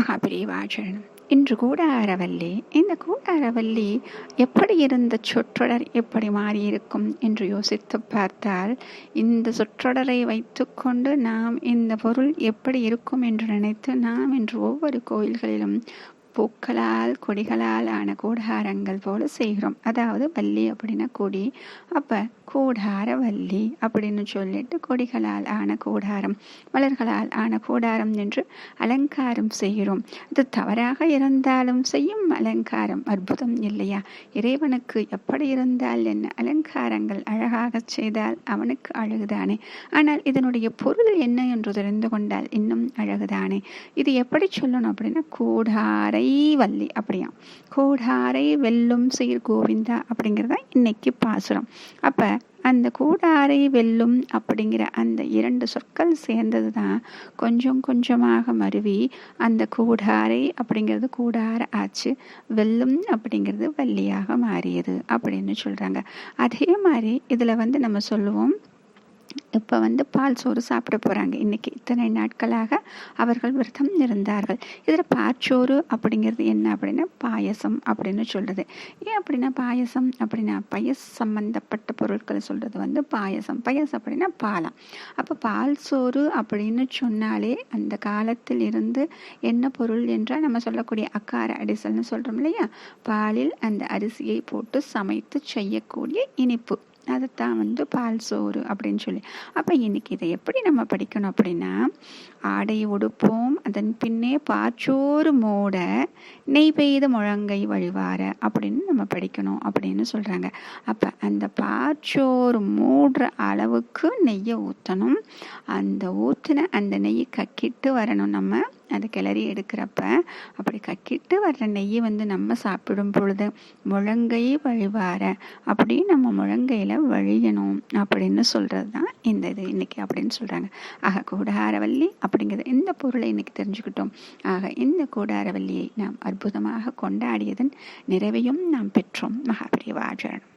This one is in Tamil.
மகாபிரிவாச்சரணம். இன்று கூடாரவல்லி இந்த கூடாரவல்லி எப்படி இருந்த சொற்றொடர் எப்படி மாறியிருக்கும் என்று யோசித்து பார்த்தால் இந்த சொற்றொடரை வைத்துக்கொண்டு நாம் இந்த பொருள் எப்படி இருக்கும் என்று நினைத்து நாம் இன்று ஒவ்வொரு கோயில்களிலும் பூக்களால் கொடிகளால் ஆன கூடாரங்கள் போல செய்கிறோம். அதாவது வள்ளி அப்படின்னா கொடி. அப்போ கூடார வள்ளி அப்படின்னு சொல்லிட்டு கொடிகளால் ஆன கூடாரம் மலர்களால் ஆன கூடாரம் என்று அலங்காரம் செய்கிறோம். அது தவறாக இருந்தாலும் செய்யும் அலங்காரம். அற்புதம் இல்லையா? இறைவனுக்கு எப்படி இருந்தால் என்ன? அலங்காரங்கள் அழகாக செய்தால் அவனுக்கு அழகுதானே? ஆனால் இதனுடைய பொருள் என்ன என்று தெரிந்து கொண்டால் இன்னும் அழகுதானே? இது எப்படி சொல்லணும் அப்படின்னா கூடார வள்ளி அப்படியா? கூடாரை வெல்லும் சீர் கோவிந்தா அப்படிங்கிறதா இன்னைக்கு பாசுரம். அப்போ அந்த கூடாரை வெல்லும் அப்படிங்கிற அந்த இரண்டு சொற்கள் சேர்ந்தது தான் கொஞ்சம் கொஞ்சமாக மருவி அந்த கூடாரை அப்படிங்கிறது கூடார ஆச்சு வெல்லும் அப்படிங்கிறது வள்ளியாக மாறியது அப்படின்னு சொல்கிறாங்க அதே மாதிரி இதில் வந்து நம்ம சொல்லுவோம் இப்போ வந்து பால் சோறு சாப்பிட போகிறாங்க இன்றைக்கி இத்தனை நாட்களாக அவர்கள் விரதம் இருந்தார்கள். இதில் பாற்சோறு அப்படிங்கிறது என்ன அப்படின்னா பாயசம் அப்படின்னு சொல்கிறது ஏன் அப்படின்னா பாயசம் அப்படின்னா பயஸ் சம்பந்தப்பட்ட பொருட்களை சொல்கிறது வந்து பாயசம். பயஸ் அப்படின்னா பாலம். அப்போ பால் சோறு அப்படின்னு சொன்னாலே அந்த காலத்தில் இருந்து என்ன பொருள் என்றால் நம்ம சொல்லக்கூடிய அக்கார அடிசல்னு சொல்கிறோம் இல்லையா? பாலில் அந்த அரிசியை போட்டு சமைத்து செய்யக்கூடிய இனிப்பு. அதுதான் வந்து பால் சோறு அப்படின்னு சொல்லி. அப்போ இன்னைக்கு இதை எப்படி நம்ம படிக்கணும் அப்படின்னா ஆடை உடுப்போம் அதன் பின்னே பாச்சோறு மூட நெய் பெய்த முழங்கை வழிவார அப்படின்னு நம்ம படிக்கணும் அப்படின்னு சொல்கிறாங்க அப்போ அந்த பாச்சோறு மூடுற அளவுக்கு நெய்யை ஊற்றணும் அந்த ஊற்றின அந்த நெய் கக்கிட்டு வரணும் நம்ம. அதை கிளறி எடுக்கிறப்ப அப்படி கக்கிட்டு வர்ற நெய்யை வந்து நம்ம சாப்பிடும் பொழுது முழங்கை வழிவார அப்படி நம்ம முழங்கையில் வழியணும் அப்படின்னு சொல்கிறது தான் இந்த இது இன்றைக்கி அப்படின்னு சொல்கிறாங்க ஆக கூடாரவல்லி அப்படிங்கிறது இந்த பொருளை இன்றைக்கி தெரிஞ்சுக்கிட்டோம்? ஆக இந்த கூடாரவல்லியை நாம் அற்புதமாக கொண்டாடியதன் நிறைவையும் நாம் பெற்றோம். மகாபிரிவாச்சரணம்